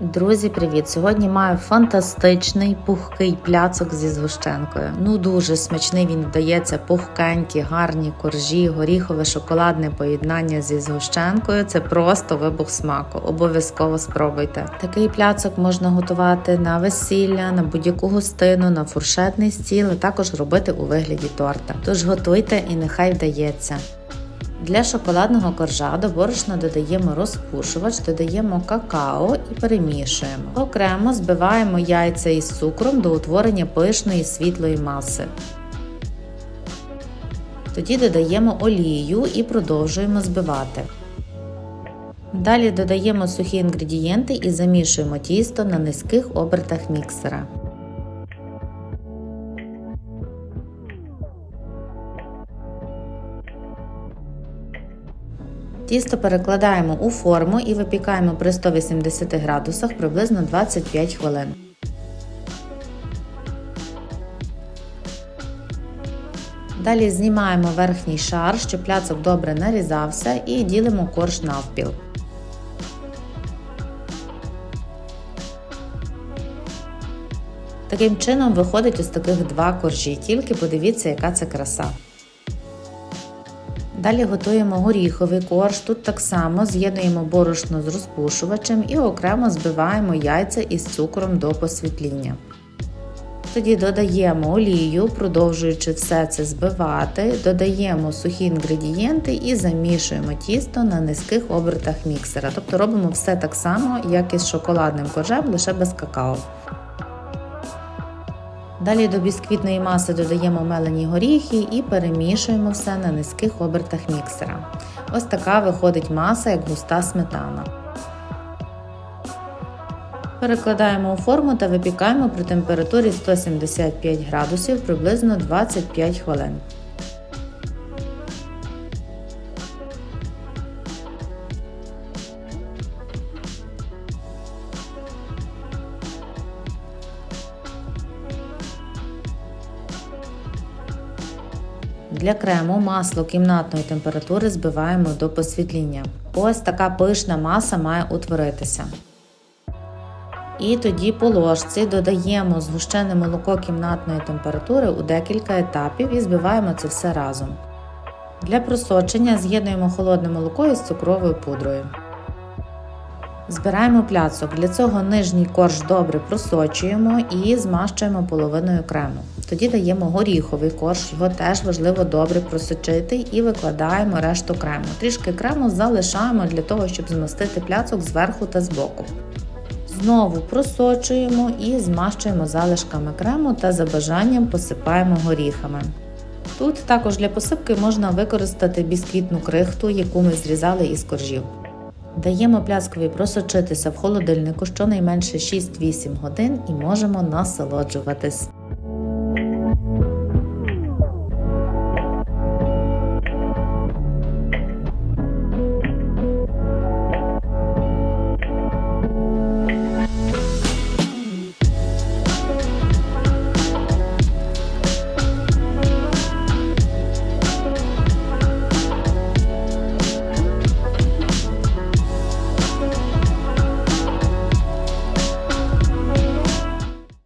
Друзі, привіт! Сьогодні маю фантастичний пухкий пляцок зі згущенкою. Ну дуже смачний він вдається, пухкенькі, гарні коржі, горіхове шоколадне поєднання зі згущенкою. Це просто вибух смаку. Обов'язково спробуйте. Такий пляцок можна готувати на весілля, на будь-яку гостину, на фуршетний стіл, а також робити у вигляді торта. Тож готуйте і нехай вдається. Для шоколадного коржа до борошна додаємо розпушувач, додаємо какао і перемішуємо. Окремо збиваємо яйця із цукром до утворення пишної світлої маси. Тоді додаємо олію і продовжуємо збивати. Далі додаємо сухі інгредієнти і замішуємо тісто на низьких обертах міксера. Тісто перекладаємо у форму і випікаємо при 180 градусах приблизно 25 хвилин. Далі знімаємо верхній шар, щоб пляцок добре нарізався, і ділимо корж навпіл. Таким чином виходить ось таких два коржі, тільки подивіться, яка це краса. Далі готуємо горіховий корж. Тут так само з'єднуємо борошно з розпушувачем і окремо збиваємо яйця із цукром до посвітління. Тоді додаємо олію, продовжуючи все це збивати, додаємо сухі інгредієнти і замішуємо тісто на низьких обертах міксера. Тобто робимо все так само, як і з шоколадним коржем, лише без какао. Далі до бісквітної маси додаємо мелені горіхи і перемішуємо все на низьких обертах міксера. Ось така виходить маса, як густа сметана. Перекладаємо у форму та випікаємо при температурі 175 градусів приблизно 25 хвилин. Для крему масло кімнатної температури збиваємо до посвітління. Ось така пишна маса має утворитися. І тоді по ложці додаємо згущене молоко кімнатної температури у декілька етапів і збиваємо це все разом. Для просочення з'єднуємо холодне молоко із цукровою пудрою. Збираємо пляцок. Для цього нижній корж добре просочуємо і змащуємо половиною крему. Тоді даємо горіховий корж, його теж важливо добре просочити і викладаємо решту крему. Трішки крему залишаємо для того, щоб змастити пляцок зверху та збоку. Знову просочуємо і змащуємо залишками крему та за бажанням посипаємо горіхами. Тут також для посипки можна використати бісквітну крихту, яку ми зрізали із коржів. Даємо пляскові просочитися в холодильнику щонайменше 6-8 годин і можемо насолоджуватись.